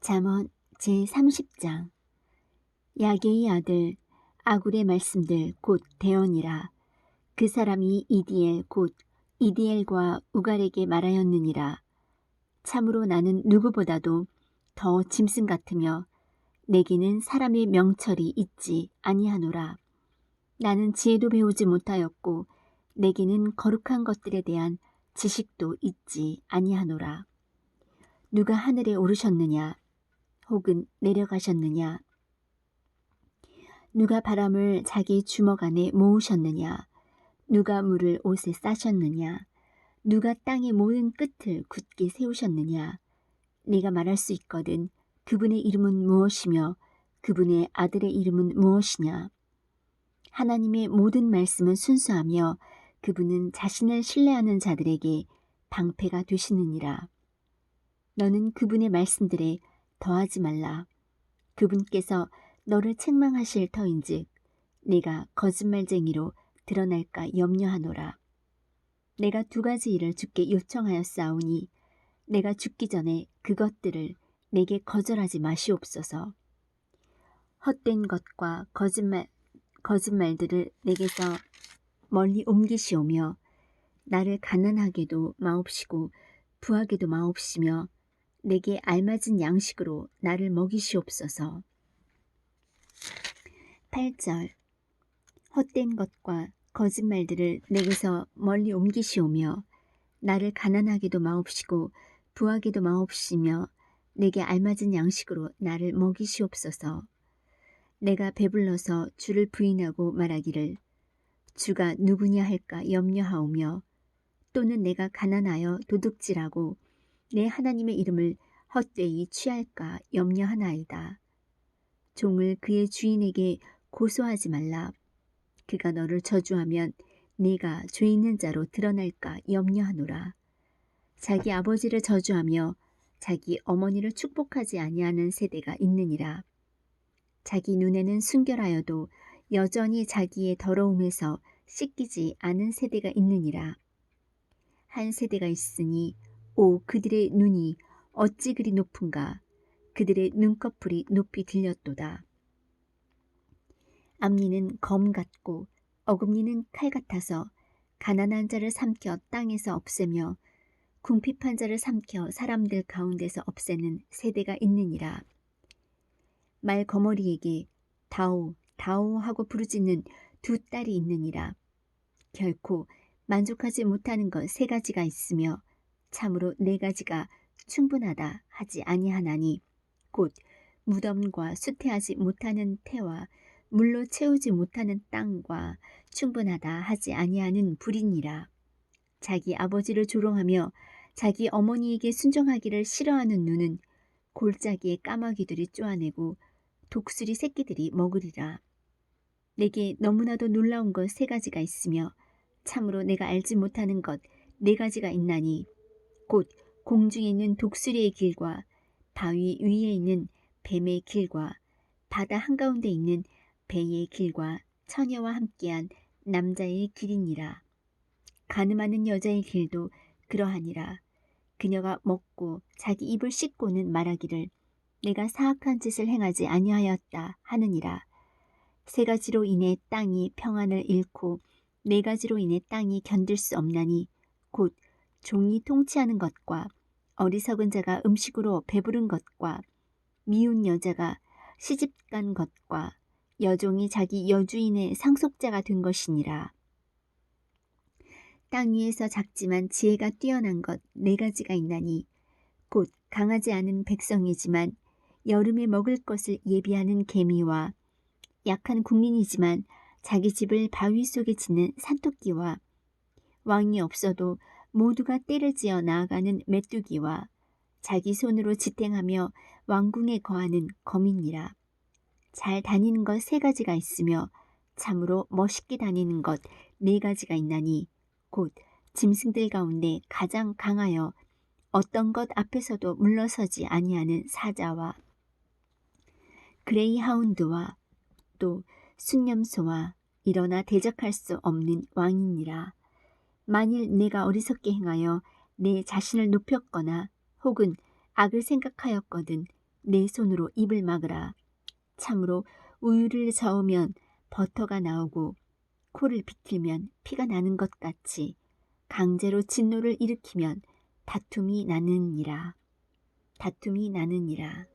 잠언 제30장. 야게의 아들 아굴의 말씀들 곧 대언이라. 그 사람이 이디엘 곧 이디엘과 우갈에게 말하였느니라. 참으로 나는 누구보다도 더 짐승 같으며 내게는 사람의 명철이 있지 아니하노라. 나는 지혜도 배우지 못하였고 내게는 거룩한 것들에 대한 지식도 있지 아니하노라. 누가 하늘에 오르셨느냐 혹은 내려가셨느냐? 누가 바람을 자기 주먹 안에 모으셨느냐? 누가 물을 옷에 싸셨느냐? 누가 땅의 모든 끝을 굳게 세우셨느냐? 네가 말할 수 있거든 그분의 이름은 무엇이며 그분의 아들의 이름은 무엇이냐? 하나님의 모든 말씀은 순수하며 그분은 자신을 신뢰하는 자들에게 방패가 되시느니라. 너는 그분의 말씀들에 더하지 말라. 그분께서 너를 책망하실 터인즉 내가 거짓말쟁이로 드러날까 염려하노라. 내가 두 가지 일을 주께 요청하였사오니 내가 죽기 전에 그것들을 내게 거절하지 마시옵소서. 헛된 것과 거짓말, 거짓말들을 내게서 멀리 옮기시오며 나를 가난하게도 마옵시고 부하게도 마옵시며 내게 알맞은 양식으로 나를 먹이시옵소서. 8절 헛된 것과 거짓말들을 내게서 멀리 옮기시오며 나를 가난하게도 마옵시고 부하게도 마옵시며 내게 알맞은 양식으로 나를 먹이시옵소서. 내가 배불러서 주를 부인하고 말하기를 주가 누구냐 할까 염려하오며 또는 내가 가난하여 도둑질하고 내 하나님의 이름을 헛되이 취할까 염려하나이다. 종을 그의 주인에게 고소하지 말라. 그가 너를 저주하면 네가 죄 있는 자로 드러날까 염려하노라. 자기 아버지를 저주하며 자기 어머니를 축복하지 아니하는 세대가 있느니라. 자기 눈에는 순결하여도 여전히 자기의 더러움에서 씻기지 않은 세대가 있느니라. 한 세대가 있으니 오 그들의 눈이 어찌 그리 높은가 그들의 눈꺼풀이 높이 들렸도다. 앞니는 검 같고 어금니는 칼 같아서 가난한 자를 삼켜 땅에서 없애며 궁핍한 자를 삼켜 사람들 가운데서 없애는 세대가 있느니라. 말 거머리에게 다오 다오 하고 부르짖는 두 딸이 있느니라. 결코 만족하지 못하는 것 세 가지가 있으며 참으로 네 가지가 충분하다 하지 아니하나니 곧 무덤과 수태하지 못하는 태와 물로 채우지 못하는 땅과 충분하다 하지 아니하는 불이니라. 자기 아버지를 조롱하며 자기 어머니에게 순종하기를 싫어하는 눈은 골짜기에 까마귀들이 쪼아내고 독수리 새끼들이 먹으리라. 내게 너무나도 놀라운 것 세 가지가 있으며 참으로 내가 알지 못하는 것 네 가지가 있나니 곧 공중에 있는 독수리의 길과 바위 위에 있는 뱀의 길과 바다 한가운데 있는 배의 길과 처녀와 함께한 남자의 길이니라. 가늠하는 여자의 길도 그러하니라. 그녀가 먹고 자기 입을 씻고는 말하기를 내가 사악한 짓을 행하지 아니하였다 하느니라. 세 가지로 인해 땅이 평안을 잃고 네 가지로 인해 땅이 견딜 수 없나니 곧 종이 통치하는 것과 어리석은 자가 음식으로 배부른 것과 미운 여자가 시집간 것과 여종이 자기 여주인의 상속자가 된 것이니라. 땅 위에서 작지만 지혜가 뛰어난 것 네 가지가 있나니 곧 강하지 않은 백성이지만 여름에 먹을 것을 예비하는 개미와 약한 국민이지만 자기 집을 바위 속에 짓는 산토끼와 왕이 없어도 모두가 때를 지어 나아가는 메뚜기와 자기 손으로 지탱하며 왕궁에 거하는 거민이라. 잘 다니는 것 세 가지가 있으며 참으로 멋있게 다니는 것 네 가지가 있나니 곧 짐승들 가운데 가장 강하여 어떤 것 앞에서도 물러서지 아니하는 사자와 그레이 하운드와 또 순념소와 일어나 대적할 수 없는 왕이니라. 만일 내가 어리석게 행하여 내 자신을 높였거나 혹은 악을 생각하였거든 내 손으로 입을 막으라. 참으로 우유를 저으면 버터가 나오고 코를 비틀면 피가 나는 것 같이 강제로 진노를 일으키면 다툼이 나느니라. 다툼이 나느니라.